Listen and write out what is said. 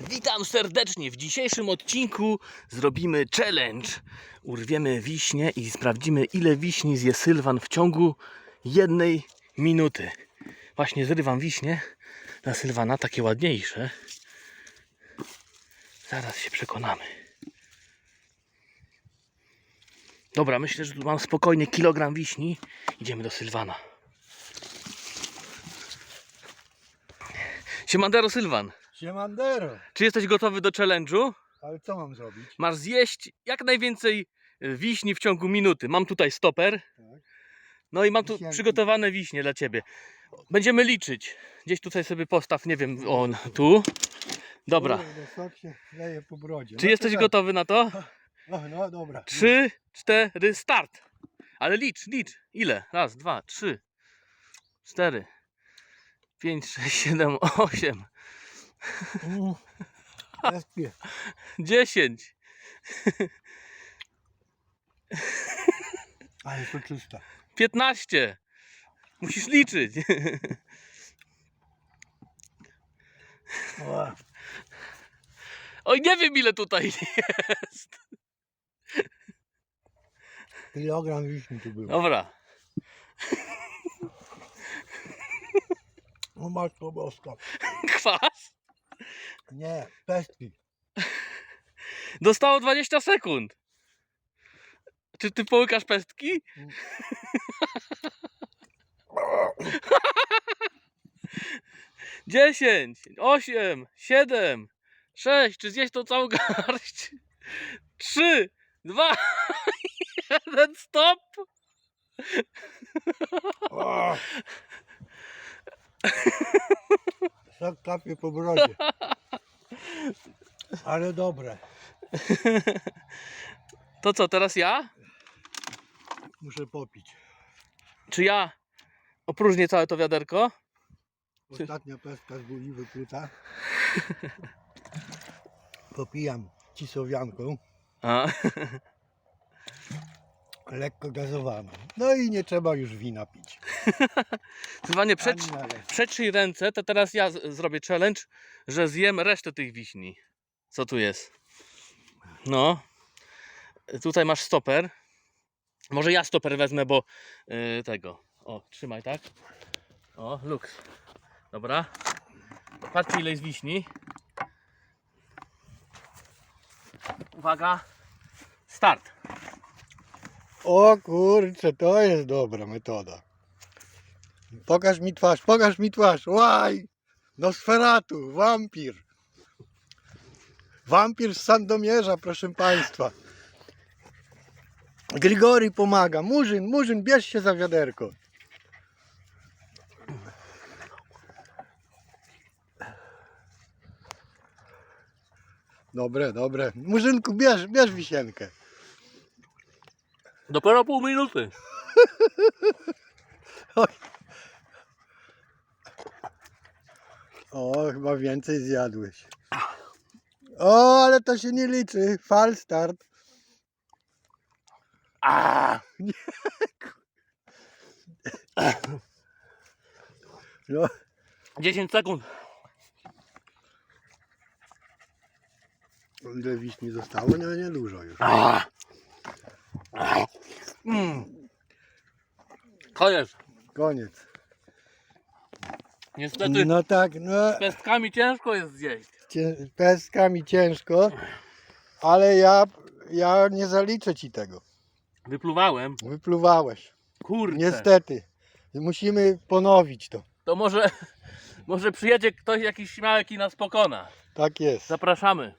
Witam serdecznie. W dzisiejszym odcinku zrobimy challenge. Urwiemy wiśnie i sprawdzimy, ile wiśni zje Sylwan w ciągu jednej minuty. Właśnie zrywam wiśnie dla Sylwana, takie ładniejsze. Zaraz się przekonamy. Dobra, myślę, że tu mam spokojnie kilogram wiśni. Idziemy do Sylwana. Siemandero Sylwan, Siemandero, czy jesteś gotowy do challenge'u? ale co mam zrobić? Masz zjeść jak najwięcej e, wiśni w ciągu minuty. Mam tutaj stoper. Tak. No i mam tu Wisienki. przygotowane wiśnie dla ciebie. Będziemy liczyć. Gdzieś tutaj sobie postaw, nie wiem, on tu. Dobra. Kurde, sok się leje po brodzie. Czy No jesteś to tak. gotowy na to? No, no dobra. Trzy, cztery, start. Ale licz, licz. Ile? Raz, dwa, trzy, cztery, pięć, sześć, siedem, osiem. Dziesięć. Ale to czysta. 15. Musisz liczyć. Oj, nie wiem ile tutaj jest. kilogram wiśni tu było. Dobra. O matko boska. Kwas? Nie, pestki. Dostało 20 sekund. Czy ty połykasz pestki? Dziesięć, osiem, siedem, sześć. Czy zjeść tą całą garść? Trzy, dwa, jeden, stop. O. Sok kapie po brodzie. Ale dobre. To co, teraz ja? Muszę popić. Czy ja opróżnię całe to wiaderko? Ostatnia pestka z buli wypluta. Popijam cisowianką. A. lekko gazowaną. No i nie trzeba już wina pić. Na razie. przetrzyj ręce, to teraz ja zrobię challenge, że zjem resztę tych wiśni. Co tu jest? No. Tutaj masz stoper. Może ja stoper wezmę, bo yy, tego. O, trzymaj tak. O, luks. Dobra. Patrzcie ile jest wiśni. Uwaga. Start. O kurczę, to jest dobra metoda. Pokaż mi twarz, pokaż mi twarz. Łaj! Nosferatu, wampir. Wampir z Sandomierza, proszę Państwa. Grigori pomaga. Murzyn, Murzyn, bierz się za wiaderko. Dobre, dobre. Murzynku, bierz, bierz wisienkę. Dopiero pół minuty. O, chyba więcej zjadłeś. O, ale to się nie liczy. Fal start. A! No, 10 sekund. ile wiśni zostało? No nie dużo już. A. A. Mm. Koniec. Koniec. Niestety No tak, no z pestkami ciężko jest zjeść. cię, pestkami ciężko, ale ja, ja nie zaliczę ci tego. Wypluwałem. Wypluwałeś. Kurczę. Niestety. Musimy ponowić to. To może, może przyjedzie ktoś jakiś śmiałek i nas pokona. Tak jest. Zapraszamy.